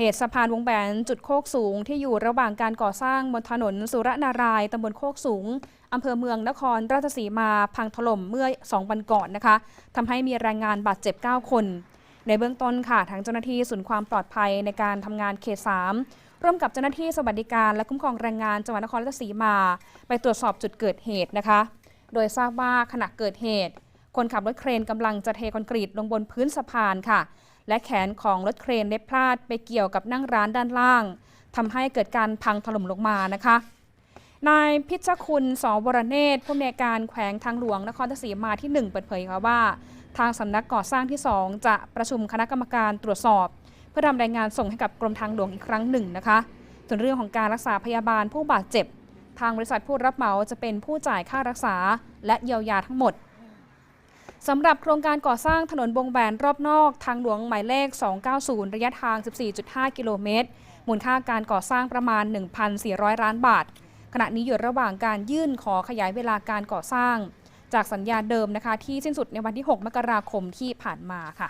เหตุสะพานวงแหวนจุดโคกสูงที่อยู่ระหว่างการก่อสร้างบนถนนสุรนารายตำบลโคกสูงอำเภอเมืองนครราชสีมาพังถล่มเมื่อ 2 วันก่อนนะคะทำให้มีแรงงานบาดเจ็บ 9 คน ในเบื้องต้นค่ะทางเจ้าหน้าที่ศูนย์ความปลอดภัยในการทำงานเขต 3 ร่วมกับเจ้าหน้าที่สวัสดิการและคุ้มครองแรงงานจังหวัดนครราชสีมา ไปตรวจสอบจุดเกิดเหตุนะคะ โดยทราบว่าขณะเกิดเหตุ คนขับรถเครนกำลังจะเทคอนกรีตลงบนพื้นสะพานค่ะ และแขนของรถเครนได้พลาดไปเกี่ยวกับนั่งร้านด้านล่างทำให้เกิดการพังถล่มลงมานะคะ นายพิชคุณสวรเนตรผู้อำนวยการแขวงทางหลวงนครศรีมาที่ 1 เปิดเผยค่ะว่า ทางสำนักก่อสร้างที่ 2 จะประชุมคณะกรรมการตรวจสอบ เพื่อนำรายงานส่งให้กับกรมทางหลวงอีกครั้งหนึ่งนะคะ ส่วนเรื่องของการรักษาพยาบาลผู้บาดเจ็บ ทางบริษัทผู้รับเหมาจะเป็นผู้จ่ายค่ารักษา และเยียวยาทั้งหมด สำหรับโครงการก่อสร้างถนนวงแหวนรอบนอก ทางหลวงหมายเลข 290 ระยะทาง 14.5 กิโลเมตร มูลค่าการก่อสร้างประมาณ 1,400 ล้านบาท ขณะนี้อยู่ระหว่างการยื่นขอขยายเวลาการก่อสร้าง จากสัญญาเดิมนะคะที่สิ้นสุดในวันที่ 6 มกราคมที่ผ่านมาค่ะ